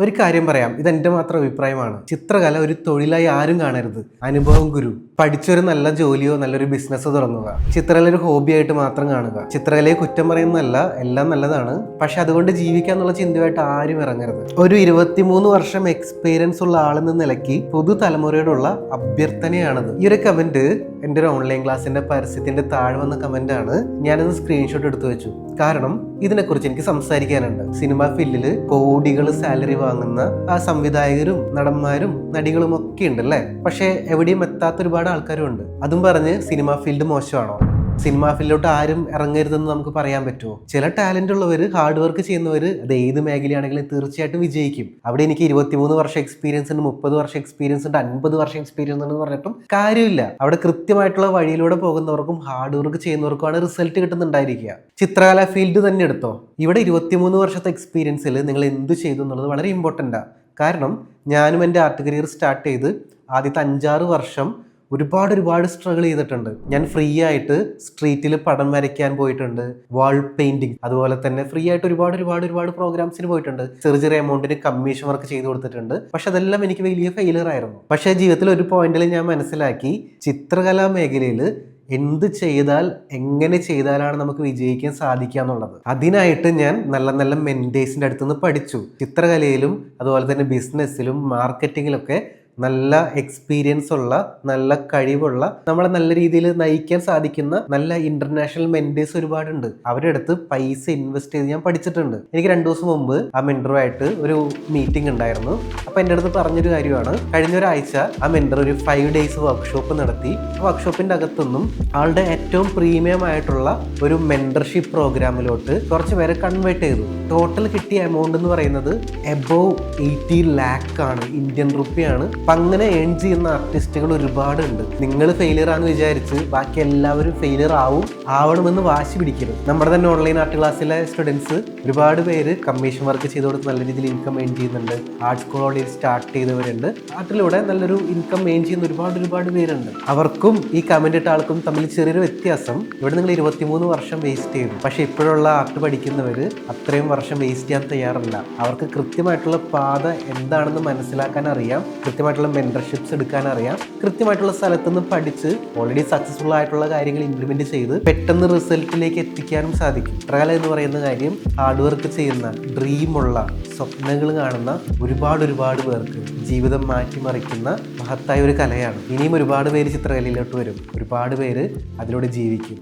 ഒരു കാര്യം പറയാം. ഇത് എന്റെ മാത്രം അഭിപ്രായമാണ്. ചിത്രകല ഒരു തൊഴിലായി ആരും കാണരുത്. അനുഭവം ഗുരു. പഠിച്ചൊരു നല്ല ജോലിയോ നല്ലൊരു ബിസിനസ്സോ തുടങ്ങുക. ചിത്രകല ഒരു ഹോബിയായിട്ട് മാത്രം കാണുക. ചിത്രകലയെ കുറ്റം പറയുന്നതല്ല എല്ലാം നല്ലതാണ്. പക്ഷെ അതുകൊണ്ട് ജീവിക്കുക എന്നുള്ള ചിന്തയായിട്ട് ആരും ഇറങ്ങരുത്. ഒരു ഇരുപത്തിമൂന്ന് വർഷം എക്സ്പീരിയൻസ് ഉള്ള ആളെന്ന നിലയ്ക്ക് പുതുതലമുറയോടുള്ള അഭ്യർത്ഥനയാണത്. ഈ ഒരു കമന്റ് എന്റെ ഒരു ഓൺലൈൻ ക്ലാസ്സിന്റെ പരസ്യത്തിന്റെ താഴെ വന്ന കമന്റ് ആണ്. ഞാനത് സ്ക്രീൻഷോട്ട് എടുത്തു വെച്ചു. കാരണം ഇതിനെക്കുറിച്ച് എനിക്ക് സംസാരിക്കാനുണ്ട്. സിനിമ ഫീൽഡിൽ കോടികൾ സാലറി വാങ്ങുന്ന ആ സംവിധായകരും നടന്മാരും നടികളും ഒക്കെ ഉണ്ടല്ലേ? പക്ഷേ എവിടെയും എത്താത്ത ഒരുപാട് ആൾക്കാരും ഉണ്ട്. അതും പറഞ്ഞ് സിനിമ ഫീൽഡ് മോശമാണോ? സിനിമ ഫീൽഡിലോട്ട് ആരും ഇറങ്ങരുതെന്ന് നമുക്ക് പറയാൻ പറ്റുമോ? ചില ടാലന്റ് ഉള്ളവർ ഹാർഡ് വർക്ക് ചെയ്യുന്നവർ അത് ഏത് മേഖലയാണെങ്കിലും തീർച്ചയായിട്ടും വിജയിക്കും. അവിടെ എനിക്ക് ഇരുപത്തിമൂന്ന് വർഷം എക്സ്പീരിയൻസ് ഉണ്ട് മുപ്പത് വർഷം എക്സ്പീരിയൻസ് ഉണ്ട് അൻപത് വർഷം എക്സ്പീരിയൻസ് ഉണ്ടെന്ന് പറഞ്ഞിട്ടും കാര്യമില്ല. അവിടെ കൃത്യമായിട്ടുള്ള വഴിയിലൂടെ പോകുന്നവർക്കും ഹാർഡ് വർക്ക് ചെയ്യുന്നവർക്കുമാണ് റിസൾട്ട് കിട്ടുന്നുണ്ടായിരിക്കുക. ചിത്രകല ഫീൽഡ് തന്നെ എടുത്തോ? ഇവിടെ ഇരുപത്തിമൂന്ന് വർഷത്തെ എക്സ്പീരിയൻസിൽ നിങ്ങൾ എന്ത് ചെയ്തു എന്നുള്ളത് വളരെ ഇമ്പോർട്ടന്റാണ് കാരണം ഞാനും എന്റെ ആർട്ട് കരിയർ സ്റ്റാർട്ട് ചെയ്ത് ആദ്യത്തെ അഞ്ചാറ് വർഷം ഒരുപാട് ഒരുപാട് സ്ട്രഗിൾ ചെയ്തിട്ടുണ്ട്. ഞാൻ ഫ്രീ ആയിട്ട് സ്ട്രീറ്റിൽ പടം വരയ്ക്കാൻ പോയിട്ടുണ്ട്. വാൾ പെയിന്റിങ് അതുപോലെ തന്നെ ഫ്രീ ആയിട്ട് ഒരുപാട് ഒരുപാട് ഒരുപാട് പ്രോഗ്രാംസിന് പോയിട്ടുണ്ട്. ചെറിയ ചെറിയ എമൗണ്ടിന് കമ്മീഷൻ വർക്ക് ചെയ്തു കൊടുത്തിട്ടുണ്ട്. പക്ഷെ അതെല്ലാം എനിക്ക് വലിയ ഫെയിലിയർ ആയിരുന്നു. പക്ഷേ ജീവിതത്തിൽ ഒരു പോയിന്റിൽ ഞാൻ മനസ്സിലാക്കി ചിത്രകലാ മേഖലയിൽ എന്ത് ചെയ്താൽ എങ്ങനെ ചെയ്താലാണ് നമുക്ക് വിജയിക്കാൻ സാധിക്കുക എന്നുള്ളത്. അതിനായിട്ട് ഞാൻ നല്ല നല്ല മെന്റേഴ്സിന്റെ അടുത്ത് നിന്ന് പഠിച്ചു. ചിത്രകലയിലും അതുപോലെ തന്നെ ബിസിനസ്സിലും മാർക്കറ്റിങ്ങിലൊക്കെ നല്ല എക്സ്പീരിയൻസ് ഉള്ള നല്ല കഴിവുള്ള നമ്മളെ നല്ല രീതിയിൽ നയിക്കാൻ സാധിക്കുന്ന നല്ല ഇന്റർനാഷണൽ മെന്റേഴ്സ് ഒരുപാടുണ്ട്. അവരുടെ അടുത്ത് പൈസ ഇൻവെസ്റ്റ് ചെയ്ത് ഞാൻ പഠിച്ചിട്ടുണ്ട്. എനിക്ക് രണ്ടു ദിവസം മുമ്പ് ആ മെന്ററുമായിട്ട് ഒരു മീറ്റിംഗ് ഉണ്ടായിരുന്നു. അപ്പൊ എന്റെ അടുത്ത് പറഞ്ഞൊരു കാര്യമാണ്. കഴിഞ്ഞ ഒരാഴ്ച ആ മെന്റർ ഒരു ഫൈവ് ഡേയ്സ് വർക്ക്ഷോപ്പ് നടത്തി. വർക്ക്ഷോപ്പിന്റെ അകത്തുനിന്നും ആളുടെ ഏറ്റവും പ്രീമിയം ആയിട്ടുള്ള ഒരു മെന്റർഷിപ്പ് പ്രോഗ്രാമിലോട്ട് കുറച്ച് പേരെ കൺവേർട്ട് ചെയ്തു. ടോട്ടൽ കിട്ടിയ എമൗണ്ട് എന്ന് പറയുന്നത് എബോവ് എയ്റ്റി ലാക്ക് ആണ്. ഇന്ത്യൻ റുപ്പിയാണ് അപ്പൊ അങ്ങനെ ഏൺ ചെയ്യുന്ന ആർട്ടിസ്റ്റുകൾ ഒരുപാടുണ്ട്. നിങ്ങൾ ഫെയിലിയർ ആണെന്ന് വിചാരിച്ച് ബാക്കി എല്ലാവരും ഫെയിലിയർ ആവും ആവണമെന്ന് വാശി പിടിക്കരുത്. നമ്മുടെ തന്നെ ഓൺലൈൻ ആർട്ട് ക്ലാസ്സിലെ സ്റ്റുഡൻസ് ഒരുപാട് പേര് കമ്മീഷൻ വർക്ക് ചെയ്ത് കൊടുത്ത് നല്ല രീതിയിൽ ഇൻകം ഏൺ ചെയ്യുന്നുണ്ട്. ആർട്സ് സ്കൂളിൽ സ്റ്റാർട്ട് ചെയ്തവരുണ്ട്. ആർട്ടിലൂടെ നല്ലൊരു ഇൻകം ഏൺ ചെയ്യുന്ന ഒരുപാട് ഒരുപാട് പേരുണ്ട്. അവർക്കും ഈ കമന്റ് ഇട്ട ആൾക്കും തമ്മിൽ ചെറിയൊരു വ്യത്യാസം. ഇവിടെ നിങ്ങൾ ഇരുപത്തിമൂന്ന് വർഷം വേസ്റ്റ് ചെയ്തു. പക്ഷേ ഇപ്പോഴുള്ള ആർട്ട് പഠിക്കുന്നവർ അത്രയും വർഷം വേസ്റ്റ് ചെയ്യാൻ തയ്യാറല്ല. അവർക്ക് കൃത്യമായിട്ടുള്ള പാത എന്താണെന്ന് മനസ്സിലാക്കാൻ അറിയാം. കൃത്യമായിട്ടുള്ള മെന്റർഷിപ്സ് എടുക്കാൻ അറിയാം. കൃത്യമായിട്ടുള്ള സ്ഥലത്ത് നിന്ന് പഠിച്ച് ഓൾറെഡി സക്സസ്ഫുൾ ആയിട്ടുള്ള കാര്യങ്ങൾ ഇംപ്ലിമെന്റ് ചെയ്ത് പെട്ടെന്ന് റിസൾട്ടിലേക്ക് എത്തിക്കാനും സാധിക്കും. ട്രയൽ എന്ന് പറയുന്ന കാര്യം ഹാർഡ് വർക്ക് ചെയ്യുന്ന ഡ്രീമുള്ള സ്വപ്നങ്ങൾ കാണുന്ന ഒരുപാട് ഒരുപാട് പേർക്ക് ജീവിതം മാറ്റിമറിക്കുന്ന മഹത്തായ ഒരു കലയാണ്. ഇനിയും ഒരുപാട് പേര് ചിത്രകലയിലോട്ട് വരും. ഒരുപാട് പേര് അതിലൂടെ ജീവിക്കും.